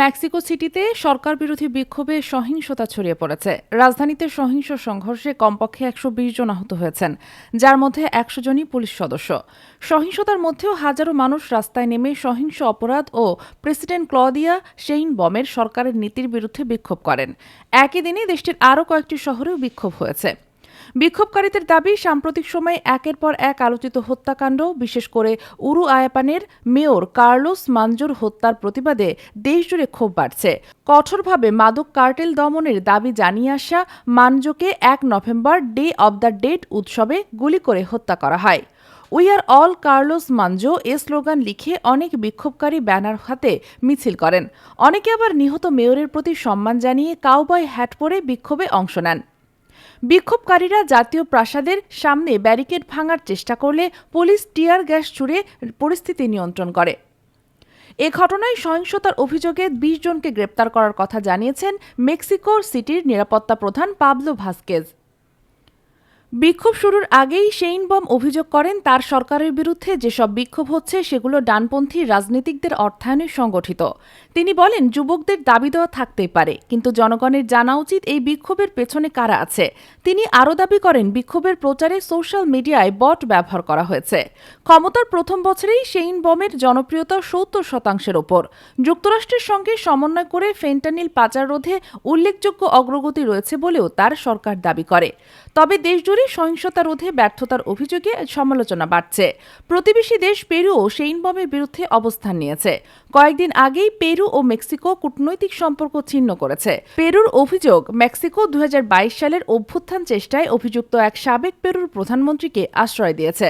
Mexico সিটিতে সরকার বিরোধী বিক্ষোভে সহিংসতা ছড়িয়ে পড়েছে। রাজধানীতে সহিংস সংঘর্ষে কমপক্ষে একশো বিশ জন আহত হয়েছেন, যার মধ্যে একশো জনই পুলিশ সদস্য। সহিংসতার মধ্যেও হাজারো মানুষ রাস্তায় নেমে সহিংস অপরাধ ও প্রেসিডেন্ট ক্লদিয়া সেইন বমের সরকারের নীতির বিরুদ্ধে বিক্ষোভ করেন। একই দিনে দেশটির আরও কয়েকটি শহরেও বিক্ষোভ হয়েছে। বিক্ষোভকারীদের দাবি, সাম্প্রতিক সময়ে একের পর এক আলোচিত হত্যাকাণ্ড, বিশেষ করে উরু আয়াপানের মেয়র কার্লোস মানজুর হত্যার প্রতিবাদে দেশজুড়ে ক্ষোভ বাড়ছে। কঠোরভাবে মাদক কার্টেল দমনের দাবি জানিয়ে আসা মানজোকে এক November day of the dead উৎসবে গুলি করে হত্যা করা হয়। We are all Carlos Manzo A slogan লিখে অনেক বিক্ষোভকারী ব্যানার হাতে মিছিল করেন। অনেকে আবার নিহত মেয়রের প্রতি সম্মান জানিয়ে কাউবয় হ্যাট পরে বিক্ষোভে অংশ নেন। বিক্ষোভকারীরা জাতীয় প্রাসাদের সামনে ব্যারিকেড ভাঙার চেষ্টা করলে পুলিশ টিয়ার গ্যাস ছুড়ে পরিস্থিতি নিয়ন্ত্রণ করে। এ ঘটনায় সহিংসতার অভিযোগে বিশ জনকে গ্রেপ্তার করার কথা জানিয়েছেন মেক্সিকো সিটির নিরাপত্তা প্রধান পাবলো ভাস্কেজ। বিক্ষোভ শুরুর আগেই সেইন বম অভিযোগ করেন, তার সরকারের বিরুদ্ধে যেসব বিক্ষোভ হচ্ছে সেগুলো ডানপন্থী রাজনীতিকদের অর্থায়নে সংগঠিত। তিনি বলেন, যুবকদের দাবি দেওয়া থাকতেই পারে, কিন্তু জনগণের জানা উচিত এই বিক্ষোভের পেছনে কারা আছে। তিনি আরও দাবি করেন, বিক্ষোভের প্রচারে সোশ্যাল মিডিয়ায় বট ব্যবহার করা হয়েছে। ক্ষমতার প্রথম বছরেই সেইন বমের জনপ্রিয়তা সত্তর শতাংশের ওপর। যুক্তরাষ্ট্রের সঙ্গে সমন্বয় করে ফেন্টানিল পাচার রোধে উল্লেখযোগ্য অগ্রগতি রয়েছে বলেও তার সরকার দাবি করে। তবে দেশজুড়ে সহিংসতা রোধে ব্যর্থতার অভিযোগে সমালোচনা বাড়ছে। প্রতিবেশী দেশ পেরুও সেইন বমের বিরুদ্ধে অবস্থান নিয়েছে। কয়েকদিন আগেই পেরু ও মেক্সিকো কূটনৈতিক সম্পর্ক ছিন্ন করেছে। পেরুর অভিযোগ, মেক্সিকো দু হাজার বাইশ সালের অভ্যুত্থান চেষ্টায় অভিযুক্ত এক সাবেক পেরুর প্রধানমন্ত্রীকে আশ্রয় দিয়েছে।